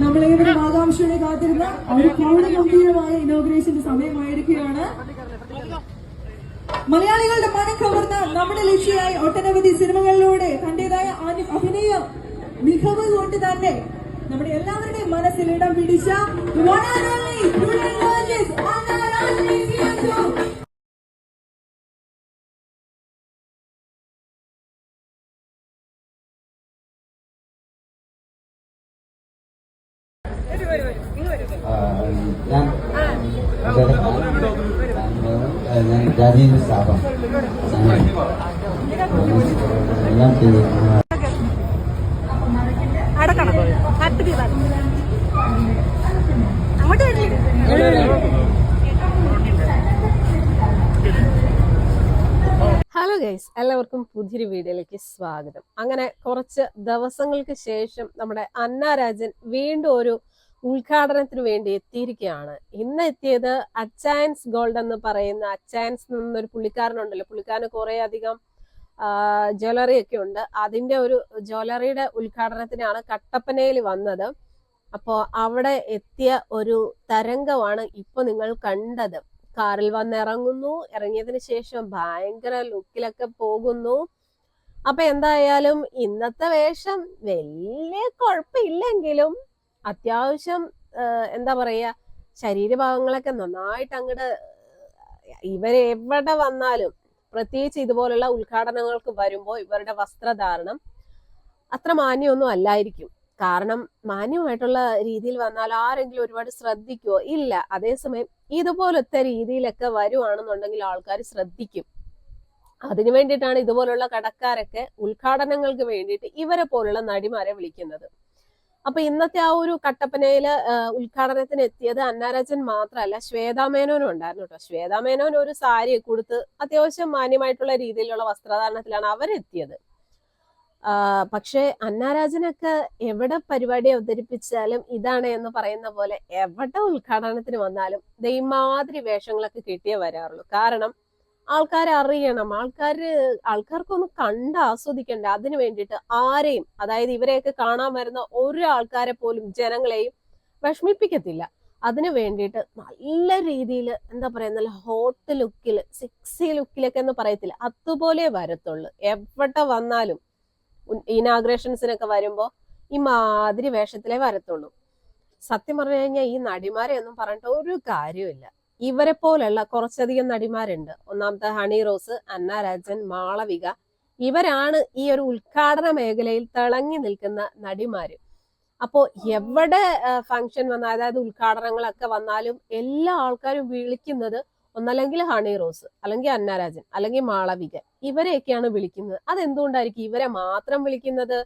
നമ്മളേവരും ആകാംക്ഷയോടെ കാത്തിരുന്ന ഒരു പ്രൗഢ ഗംഭീരമായ ഇനോഗ്രേഷന്റെ സമയമായിരിക്കുകയാണ്. മലയാളികളുടെ മനം കവർന്ന നമ്മുടെ ലക്ഷ്യയായി ഒട്ടനവധി സിനിമകളിലൂടെ തന്റേതായ അഭിനയ മികവ് കൊണ്ട് തന്നെ നമ്മുടെ എല്ലാവരുടെയും മനസ്സിൽ ഇടം പിടിച്ച ഞാൻ ഞാൻ അങ്ങോട്ട് ഹലോ ഗൈസ് എല്ലാവർക്കും പുതിയൊരു വീഡിയോയിലേക്ക് സ്വാഗതം. അങ്ങനെ കുറച്ച് ദിവസങ്ങൾക്ക് ശേഷം നമ്മുടെ അന്ന രാജൻ വീണ്ടും ഒരു ഉദ്ഘാടനത്തിന് വേണ്ടി എത്തിയിരിക്കുകയാണ്. ഇന്ന് എത്തിയത് അച്ചായൻസ് ഗോൾഡ് എന്ന് പറയുന്ന അച്ചായൻസ് എന്നൊരു പുള്ളിക്കാരനുണ്ടല്ലോ. പുള്ളിക്കാരന് കുറെ അധികം ജ്വല്ലറി ഒക്കെ ഉണ്ട്. അതിന്റെ ഒരു ജ്വല്ലറിയുടെ ഉദ്ഘാടനത്തിനാണ് കട്ടപ്പനയിൽ വന്നത്. അപ്പോ അവിടെ എത്തിയ ഒരു തരംഗമാണ് ഇപ്പൊ നിങ്ങൾ കണ്ടത്. കാറിൽ വന്ന് ഇറങ്ങുന്നു ഇറങ്ങിയതിന് ശേഷം ഭയങ്കര ലുക്കിലൊക്കെ പോകുന്നു. അപ്പൊ എന്തായാലും ഇന്നത്തെ വേഷം വലിയ കുഴപ്പമില്ലെങ്കിലും അത്യാവശ്യം എന്താ പറയുക ശരീരഭാഗങ്ങളൊക്കെ നന്നായിട്ട് അങ്ങോട്ട് ഇവരെവിടെ വന്നാലും പ്രത്യേകിച്ച് ഇതുപോലുള്ള ഉദ്ഘാടനങ്ങൾക്ക് വരുമ്പോൾ ഇവരുടെ വസ്ത്രധാരണം അത്ര മാന്യമൊന്നും അല്ലായിരിക്കും. കാരണം മാന്യമായിട്ടുള്ള രീതിയിൽ വന്നാൽ ആരെങ്കിലും ഒരുപാട് ശ്രദ്ധിക്കുമോ ഇല്ല. അതേസമയം ഇതുപോലത്തെ രീതിയിലൊക്കെ വരുവാണെന്നുണ്ടെങ്കിൽ ആൾക്കാർ ശ്രദ്ധിക്കും. അതിനു വേണ്ടിയിട്ടാണ് ഇതുപോലുള്ള കടക്കാരൊക്കെ ഉദ്ഘാടനങ്ങൾക്ക് വേണ്ടിയിട്ട് ഇവരെ പോലുള്ള നടിമാരെ വിളിക്കുന്നത്. അപ്പൊ ഇന്നത്തെ ആ ഒരു കട്ടപ്പനയിൽ ഉദ്ഘാടനത്തിന് എത്തിയത് അന്നാരാജൻ മാത്രമല്ല ശ്വേതാമേനോനും ഉണ്ടായിരുന്നു കേട്ടോ. ശ്വേതാമേനോൻ ഒരു സാരി കൊടുത്ത് അത്യാവശ്യം മാന്യമായിട്ടുള്ള രീതിയിലുള്ള വസ്ത്രധാരണത്തിലാണ് അവരെത്തിയത്. പക്ഷേ അന്നാരാജനൊക്കെ എവിടെ പരിപാടി അവതരിപ്പിച്ചാലും ഇതാണ് എന്ന് പറയുന്ന പോലെ എവിടെ ഉദ്ഘാടനത്തിന് വന്നാലും ദൈമാതിരി വേഷങ്ങളൊക്കെ കിട്ടിയേ വരാറുള്ളൂ. കാരണം ആൾക്കാർ അറിയണം ആൾക്കാര് ആൾക്കാർക്കൊന്ന് കണ്ട് ആസ്വദിക്കണ്ടേ. അതിനു വേണ്ടിയിട്ട് ആരെയും അതായത് ഇവരെയൊക്കെ കാണാൻ വരുന്ന ഒരു ആൾക്കാരെ പോലും ജനങ്ങളെയും വിഷമിപ്പിക്കത്തില്ല. അതിനു വേണ്ടിയിട്ട് നല്ല രീതിയിൽ എന്താ പറയാ നല്ല ഹോട്ട് ലുക്കിൽ സെക്സി ലുക്കിലൊക്കെ എന്ന് പറയത്തില്ല. അതുപോലെ വരത്തുള്ളൂ. എവിടെ വന്നാലും ഇനാഗ്രേഷൻസിനൊക്കെ വരുമ്പോ ഈ മാതിരി വേഷത്തിലേ വരത്തുള്ളൂ. സത്യം പറഞ്ഞു കഴിഞ്ഞാൽ ഈ നടിമാരെ ഒന്നും പറഞ്ഞിട്ട് ഒരു കാര്യമില്ല ഇവരെ പോലുള്ള കുറച്ചധികം നടിമാരുണ്ട്. ഒന്നാമത്തെ ഹണി റോസ് അന്ന രാജൻ മാളവിക. ഇവരാണ് ഈ ഒരു ഉദ്ഘാടന മേഖലയിൽ തിളങ്ങി നിൽക്കുന്ന നടിമാര്. അപ്പോ എവിടെ ഫംഗ്ഷൻ വന്ന അതായത് ഉദ്ഘാടനങ്ങളൊക്കെ വന്നാലും എല്ലാ ആൾക്കാരും വിളിക്കുന്നത് ഒന്നല്ലെങ്കിൽ ഹണി റോസ് അല്ലെങ്കിൽ അന്നരാജൻ അല്ലെങ്കിൽ മാളവിക. ഇവരെയൊക്കെയാണ് വിളിക്കുന്നത്. അതെന്തുകൊണ്ടായിരിക്കും ഇവരെ മാത്രം വിളിക്കുന്നത്?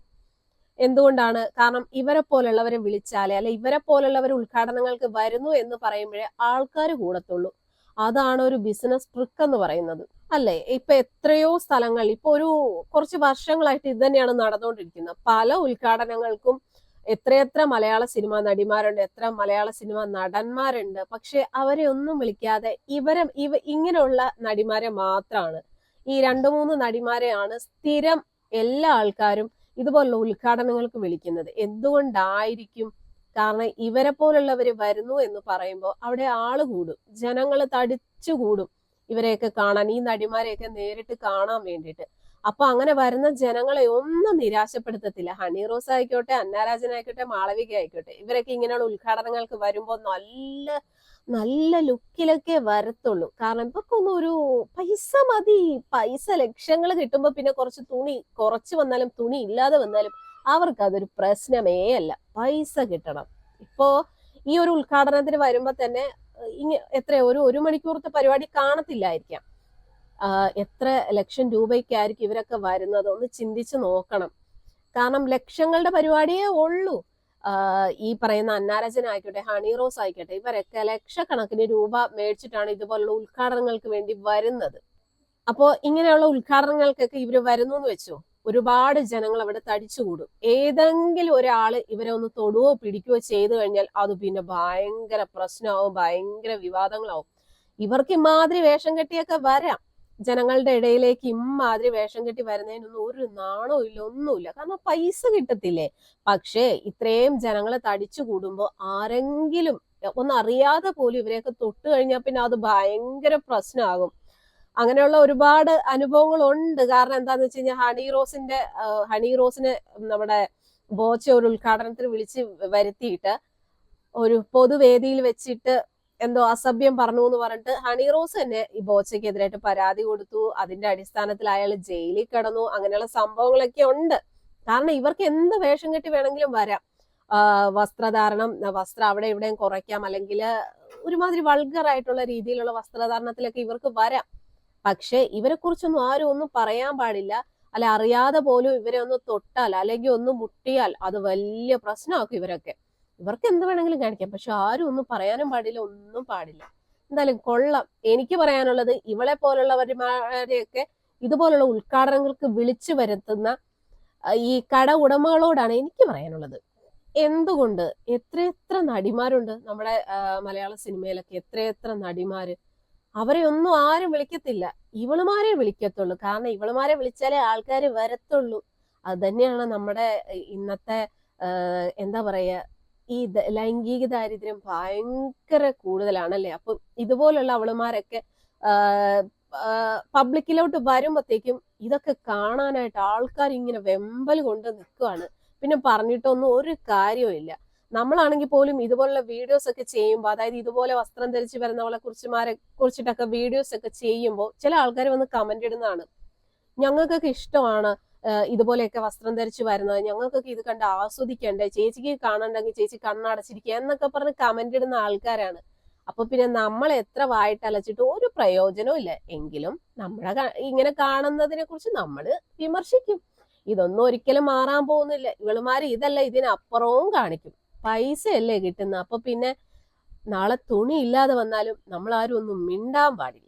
എന്തുകൊണ്ടാണ്? കാരണം ഇവരെ പോലുള്ളവരെ വിളിച്ചാലേ അല്ലെ ഇവരെ പോലുള്ളവർ ഉദ്ഘാടനങ്ങൾക്ക് വരുന്നു എന്ന് പറയുമ്പോഴേ ആൾക്കാർ കൂടത്തുള്ളൂ. അതാണ് ഒരു ബിസിനസ് ട്രിക്ക് എന്ന് പറയുന്നത്. അല്ലെ? ഇപ്പൊ എത്രയോ സ്ഥലങ്ങൾ ഇപ്പൊ ഒരു കുറച്ച് വർഷങ്ങളായിട്ട് ഇത് തന്നെയാണ് നടന്നുകൊണ്ടിരിക്കുന്നത്. പല ഉദ്ഘാടനങ്ങൾക്കും എത്രയെത്ര മലയാള സിനിമ നടിമാരുണ്ട് എത്ര മലയാള സിനിമ നടന്മാരുണ്ട്. പക്ഷെ അവരെ ഒന്നും വിളിക്കാതെ ഇവരെ ഇവ ഇങ്ങനെയുള്ള നടിമാരെ മാത്രമാണ് ഈ രണ്ടു മൂന്ന് നടിമാരെയാണ് സ്ഥിരം എല്ലാ ആൾക്കാരും ഇതുപോലുള്ള ഉദ്ഘാടനങ്ങൾക്ക് വിളിക്കുന്നത്. എന്തുകൊണ്ടായിരിക്കും? കാരണം ഇവരെ പോലുള്ളവർ വരുന്നു എന്ന് പറയുമ്പോൾ അവിടെ ആൾ കൂടും. ജനങ്ങൾ തടിച്ചു കൂടും ഇവരെയൊക്കെ കാണാൻ ഈ നടിമാരെയൊക്കെ നേരിട്ട് കാണാൻ വേണ്ടിയിട്ട്. അപ്പൊ അങ്ങനെ വരുന്ന ജനങ്ങളെ ഒന്നും നിരാശപ്പെടുത്തത്തില്ല. ഹണി റോസ് ആയിക്കോട്ടെ അന്നാരാജൻ ആയിക്കോട്ടെ മാളവിക ആയിക്കോട്ടെ ഇവരൊക്കെ ഇങ്ങനെയുള്ള ഉദ്ഘാടനങ്ങൾക്ക് വരുമ്പോൾ നല്ല നല്ല ലുക്കിലൊക്കെ വരത്തുള്ളൂ. കാരണം ഇവർക്കൊന്നും ഒരു പൈസ മതി. പൈസ ലക്ഷങ്ങൾ കിട്ടുമ്പോ പിന്നെ കുറച്ച് തുണി കുറച്ച് വന്നാലും തുണി ഇല്ലാതെ വന്നാലും അവർക്ക് അതൊരു പ്രശ്നമേ അല്ല. പൈസ കിട്ടണം. ഇപ്പോ ഈ ഒരു ഉദ്ഘാടനത്തിന് വരുമ്പോ തന്നെ ഏഹ്, ഇങ്ങ എത്ര ഒരു ഒരു മണിക്കൂറത്തെ പരിപാടി കാണത്തില്ലായിരിക്കാം. എത്ര ലക്ഷം രൂപയ്ക്കായിരിക്കും ഇവരൊക്കെ വരുന്നത്? ഒന്ന് ചിന്തിച്ച് നോക്കണം. കാരണം ലക്ഷങ്ങളുടെ പരിപാടിയേ ഉള്ളൂ. ഈ പറയുന്ന അന്നാരജനായിക്കോട്ടെ ഹണി റോസ് ആയിക്കോട്ടെ ഇവരൊക്കെ ലക്ഷക്കണക്കിന് രൂപ മേടിച്ചിട്ടാണ് ഇതുപോലുള്ള ഉദ്ഘാടനങ്ങൾക്ക് വേണ്ടി വരുന്നത്. അപ്പോ ഇങ്ങനെയുള്ള ഉദ്ഘാടനങ്ങൾക്കൊക്കെ ഇവർ വരുന്നു എന്ന് വെച്ചോ? ഒരുപാട് ജനങ്ങൾ അവിടെ തടിച്ചുകൂടും. ഏതെങ്കിലും ഒരാൾ ഇവരെ ഒന്ന് തൊടുവോ പിടിക്കുകയോ ചെയ്തു കഴിഞ്ഞാൽ അത് പിന്നെ ഭയങ്കര പ്രശ്നമാവും ഭയങ്കര വിവാദങ്ങളാവും. ഇവർക്ക് ഇമാതിരി വേഷം കെട്ടിയൊക്കെ വരാം. ജനങ്ങളുടെ ഇടയിലേക്ക് ഇമ്മാതിരി വേഷം കെട്ടി വരുന്നതിനൊന്നും ഒരു നാണോ ഇല്ല ഒന്നുമില്ല. കാരണം പൈസ കിട്ടത്തില്ലേ? പക്ഷേ ഇത്രയും ജനങ്ങളെ തടിച്ചു കൂടുമ്പോൾ ആരെങ്കിലും ഒന്നറിയാതെ പോലും ഇവരെയൊക്കെ തൊട്ട് കഴിഞ്ഞാൽ പിന്നെ അത് ഭയങ്കര പ്രശ്നമാകും. അങ്ങനെയുള്ള ഒരുപാട് അനുഭവങ്ങളുണ്ട്. കാരണം എന്താന്ന് വെച്ച് കഴിഞ്ഞാൽ ഹണി റോസിന്റെ ഹണി റോസിന് നമ്മുടെ ബോച്ച ഒരു ഉദ്ഘാടനത്തിന് വിളിച്ച് വരുത്തിയിട്ട് ഒരു പൊതുവേദിയിൽ വെച്ചിട്ട് എന്തോ അസഭ്യം പറഞ്ഞു എന്ന് പറഞ്ഞിട്ട് ഹണി റോസ് തന്നെ ഈ ബോച്ചയ്ക്കെതിരായിട്ട് പരാതി കൊടുത്തു. അതിന്റെ അടിസ്ഥാനത്തിൽ അയാൾ ജയിലിൽ കിടന്നു. അങ്ങനെയുള്ള സംഭവങ്ങളൊക്കെ ഉണ്ട്. കാരണം ഇവർക്ക് എന്ത് വേഷം കെട്ടി വേണമെങ്കിലും വരാം. വസ്ത്രധാരണം വസ്ത്രം അവിടെ ഇവിടെയും കുറയ്ക്കാം. അല്ലെങ്കിൽ ഒരുമാതിരി വൾഗർ ആയിട്ടുള്ള രീതിയിലുള്ള വസ്ത്രധാരണത്തിലൊക്കെ ഇവർക്ക് വരാം. പക്ഷെ ഇവരെ കുറിച്ചൊന്നും ആരും ഒന്നും പറയാൻ പാടില്ല. അല്ല അറിയാതെ പോലും ഇവരെ ഒന്ന് തൊട്ടാൽ അല്ലെങ്കിൽ ഒന്ന് മുട്ടിയാൽ അത് വലിയ പ്രശ്നമാക്കും ഇവരൊക്കെ. ഇവർക്ക് എന്ത് വേണമെങ്കിലും കാണിക്കാം. പക്ഷെ ആരും ഒന്നും പറയാനും പാടില്ല ഒന്നും പാടില്ല. എന്തായാലും കൊള്ളാം. എനിക്ക് പറയാനുള്ളത് ഇവളെ പോലുള്ളവരുമാരെയൊക്കെ ഇതുപോലുള്ള ഉദ്ഘാടനങ്ങൾക്ക് വിളിച്ചു വരുത്തുന്ന ഈ കട ഉടമകളോടാണ് എനിക്ക് പറയാനുള്ളത്. എന്തുകൊണ്ട് എത്രയെത്ര നടിമാരുണ്ട് നമ്മുടെ മലയാള സിനിമയിലൊക്കെ എത്രയെത്ര നടിമാര്. അവരെ ഒന്നും ആരും വിളിക്കത്തില്ല. ഇവളുമാരെ വിളിക്കത്തുള്ളൂ. കാരണം ഇവളുമാരെ വിളിച്ചാലേ ആൾക്കാർ വരത്തുള്ളൂ. അത് തന്നെയാണ് നമ്മുടെ ഇന്നത്തെ എന്താ പറയാ ഈ ലൈംഗിക ദാരിദ്ര്യം ഭയങ്കര കൂടുതലാണല്ലേ? അപ്പൊ ഇതുപോലുള്ള അവളുമാരൊക്കെ പബ്ലിക്കിലോട്ട് വരുമ്പോഴത്തേക്കും ഇതൊക്കെ കാണാനായിട്ട് ആൾക്കാർ ഇങ്ങനെ വെമ്പൽ കൊണ്ട് നിൽക്കുവാണ് പിന്നെ പറഞ്ഞിട്ടൊന്നും ഒരു കാര്യമില്ല നമ്മളാണെങ്കിൽ പോലും ഇതുപോലുള്ള വീഡിയോസ് ഒക്കെ ചെയ്യുമ്പോൾ അതായത് ഇതുപോലെ വസ്ത്രം ധരിച്ച് വരുന്നവളെ കുറിച്ചുമാരെ കുറിച്ചിട്ടൊക്കെ വീഡിയോസ് ഒക്കെ ചെയ്യുമ്പോൾ ചില ആൾക്കാർ വന്ന് കമന്റ് ഇടുന്നതാണ്. ഞങ്ങൾക്കൊക്കെ ഇഷ്ടമാണ് ഇതുപോലെയൊക്കെ വസ്ത്രം ധരിച്ച് വരുന്നത്. ഞങ്ങൾക്കൊക്കെ ഇത് കണ്ട് ആസ്വദിക്കണ്ടേ? ചേച്ചിക്ക് കാണണ്ടെങ്കിൽ ചേച്ചി കണ്ണടച്ചിരിക്കുക എന്നൊക്കെ പറഞ്ഞ് കമന്റ് ഇടുന്ന ആൾക്കാരാണ്. അപ്പൊ പിന്നെ നമ്മൾ എത്ര വായിട്ടലച്ചിട്ട് ഒരു പ്രയോജനവും ഇല്ല. എങ്കിലും നമ്മുടെ ഇങ്ങനെ കാണുന്നതിനെ കുറിച്ച് നമ്മൾ വിമർശിക്കും. ഇതൊന്നും ഒരിക്കലും മാറാൻ പോകുന്നില്ല. ഇവളുമാര് ഇതല്ല ഇതിനപ്പുറവും കാണിക്കും. പൈസയല്ലേ കിട്ടുന്ന അപ്പൊ പിന്നെ നാളെ തുണി ഇല്ലാതെ വന്നാലും നമ്മൾ ആരും ഒന്നും മിണ്ടാൻ പാടില്ല.